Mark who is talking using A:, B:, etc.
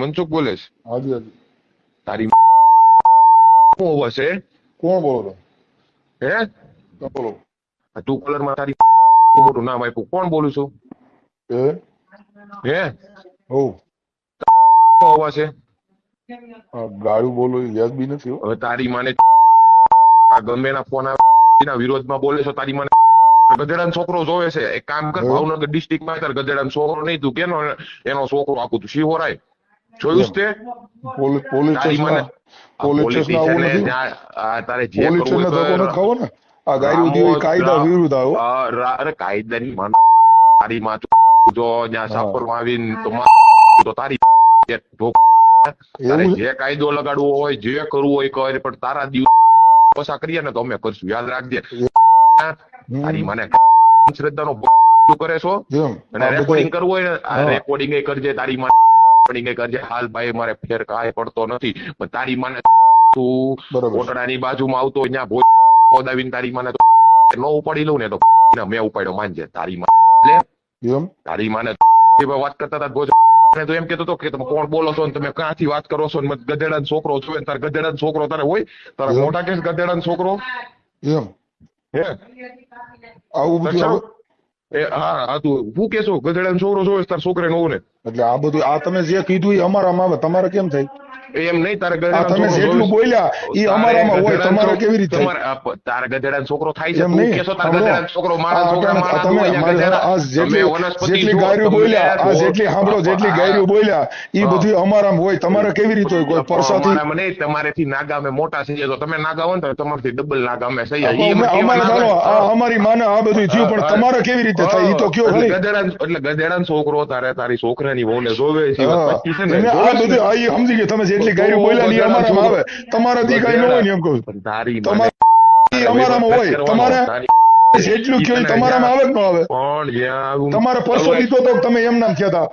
A: મનસુખ બોલે છે.
B: હાજી હાજી.
A: તારી શું અવાજ છે?
B: કોણ બોલો
A: હે?
B: તમે બોલો.
A: તું કોલરમાં તારી મોટું નામ આપ્યું. કોણ બોલું છું?
B: હે
A: હે?
B: હો
A: શું હોવા છે?
B: ગાડું બોલો વ્યાજબી નથી
A: હવે તારી માને આ ગમે ના ફોન આવે વિરોધમાં બોલે છો તારી માને ગધેડાનો છોકરો જોવે છે. એક કામ કર? ભાવનગર ડિસ્ટ્રિક્ટમાં તાર ગધેડાનો છોકરો નહીં તું કેનો એનો છોકરો આપું તું શિહોરાય. જોયું છે તે?
B: પોલીસ પોલીસ
A: તારી મને
B: સ્ટેશનમાં પોલીસ સ્ટેશન આવું નથી
A: તારે જે
B: પોલીસ સ્ટેશન ધક્કો
A: કર.
B: ખાવો ને? આ ગાડી ઉધી હોય કાયદા વિરુદ્ધ આવો.
A: અરે કાયદાની માન તારી માં જો ત્યાં
B: હા.
A: સાપરમાં આવીને તો તો તારી તારે જે કાયદો લગાડવો હોય જે કરવું હોય કર પણ તારા દિવસ પસા કરીએ ને તો અમે કરશું. યાદ રાખજે. તારી મને શ્રદ્ધાનો તું કરે છો? અને રેકોર્ડિંગ કરવું હોય ને. રેકોર્ડિંગ કરજે તારી માં રેકોર્ડિંગ કરજે હાલ ભાઈ મારે ફેર કાંઈ પડતો નથી. પણ તારી માને તું કોટડાની બાજુમાં આવતો ત્યાં ભોજ પોદાવીને તારી માને નો ઉપાડી લઉં ને તો મેં ઉપાડ્યો માનજે તારી માં તારી માને વાત કરતા હતા ભોજ અને તો એમ કેતો હતો કે તમે કોણ બોલો છો ને તમે ક્યાંથી વાત કરો છો ને ગધેડા છોકરો છો તાર ગધેડા છોકરો તારે હોય? તારા. મોટા કેસ ગધેડા છોકરો?
B: એમ?
A: હે?
B: આવું બધું?
A: એ, હા હા, તું હું કેશો? ગધેડાનો છોકરો છો, તાર છોકરે નો ને
B: એટલે આ બધું, આ તમે જે કીધું એ અમારામાં આવે. તમારે કેમ થાય
A: એમ નહીં તારે ગધેડા
B: તમે જેટલું બોલ્યા એ અમારામાં હોય તમારે કેવી રીતે
A: તારે ગધેડાનો છોકરો થાય છે તું
B: કેસો
A: કેશો ગધેડા છોકરો મારા છોકરા મારા તું ગધેડા.
B: જેટલી
A: તમે
B: જેટલી ગાયરું બોલ્યા આ જેટલી સાંભળો જેટલી
A: હા.
B: ગાયરું બોલ્યા એ
A: હા.
B: બધું અમારામાં હોય તમારે કેવી રીતે હોય કોઈ પરસાથી
A: મને તમારેથી નાગા અમે મોટા છીએ તો તમે નાગા હોય ને તમારથી ડબલ નાગા અમે થઈ
B: અમારે? ચાલો અમારી માને આ બધું થયું પણ તમારે કેવી રીતે થાય એ તો કયો ખરી
A: ગધેડાનો- એટલે ગધેડા છોકરો તારે તારી છોકરાની વહુને જોવે છે
B: હા. આ. બધું આ સમજી ગયો તમે જેટલી ગાયરું બોલ્યા ને અમારામાં આવે તમારા થી કઈ ન હોય ને એમ કહું તમારે અમારામાં હોય. તમારા જેટલું કયો તમારામાં આવે જ ન આવે.
A: પણ જ્યાં
B: તમારે પરસો દીધો તો તમે એમ નામ થયા હતા